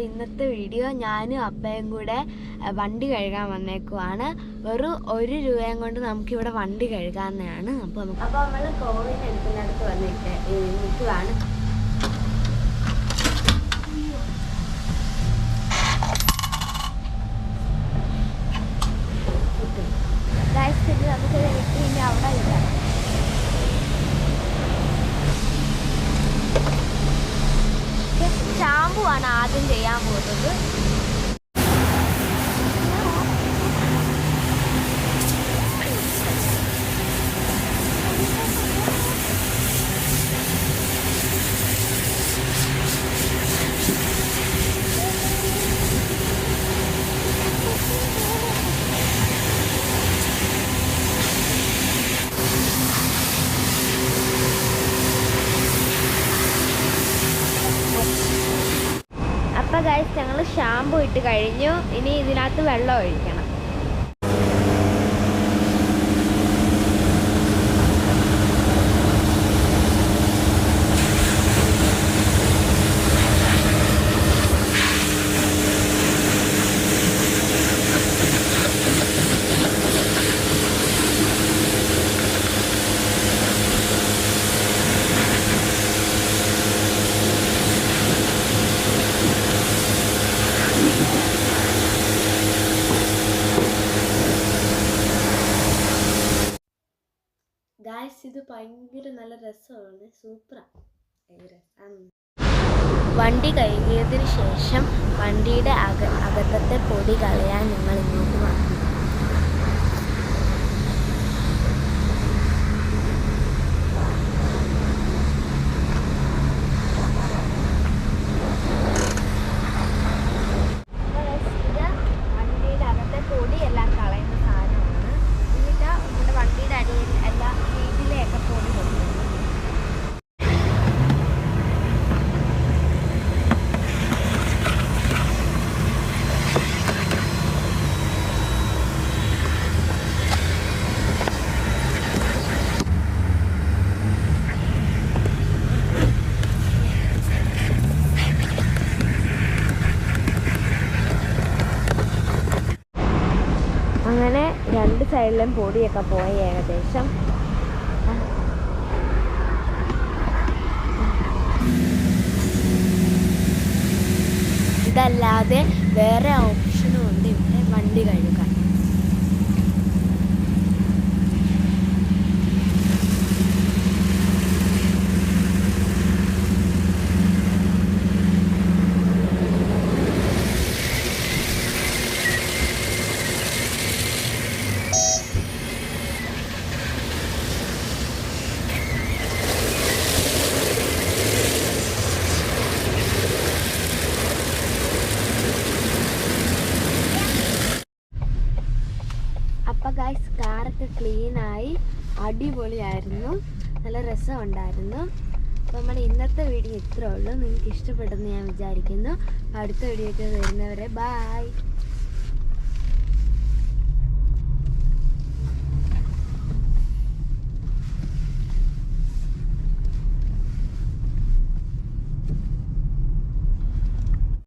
നമ്മുടെ ഇന്നത്തെ വീഡിയോ ഞാനും അപ്പയും കൂടെ വണ്ടി കഴുകാൻ വന്നേക്കുവാണ്. വെറും ഒരു രൂപയും കൊണ്ട് നമുക്കിവിടെ വണ്ടി കഴുകാവുന്നതാണ് അപ്പോൾ നമുക്ക് അപ്പോൾ നമ്മൾ കോവിഡ് എടുക്കുന്നിടത്ത് വന്നിട്ട് നിൽക്കുവാണ് ഗൈസ് ഇത് നമുക്ക് വെട്ടി ഇനി അവിടെ ഇല്ല ഷാമ്പു ആണ് ആദ്യം ചെയ്യാൻ പോകുന്നത്. അപ്പൊ ഗൈസ് ഞങ്ങൾ ഷാമ്പു ഇട്ട് കഴിഞ്ഞു. ഇനി ഇതിനകത്ത് വെള്ളം ഒഴിക്കണം. ഗായ്സ് ഇത് ഭയങ്കര നല്ല രസമാണ്. സൂപ്പറാണ് വണ്ടി കഴുകിയതിന് ശേഷം വണ്ടിയുടെ അക അകത്തത്തെ പൊടി കളയാൻ ഞങ്ങൾ ഇങ്ങോട്ട് വന്നു. സൈഡിലും പൊടിയൊക്കെ പോയി ഏകദേശം. ഇതല്ലാതെ വേറെ ഓപ്ഷനും ഉണ്ട്. ഇവിടെ വണ്ടി കഴുകാൻ. ഗൈസ് കാറൊക്കെ ക്ലീനായി അടിപൊളിയായിരുന്നു. നല്ല രസമുണ്ടായിരുന്നു. അപ്പോൾ നമ്മുടെ ഇന്നത്തെ വീഡിയോ ഇത്രേ ഉള്ളൂ. നിങ്ങൾക്ക് ഇഷ്ടപ്പെട്ടെന്ന് ഞാൻ വിചാരിക്കുന്നു. അടുത്ത വീഡിയോ ഒക്കെ വരുന്നവരെ ബായ്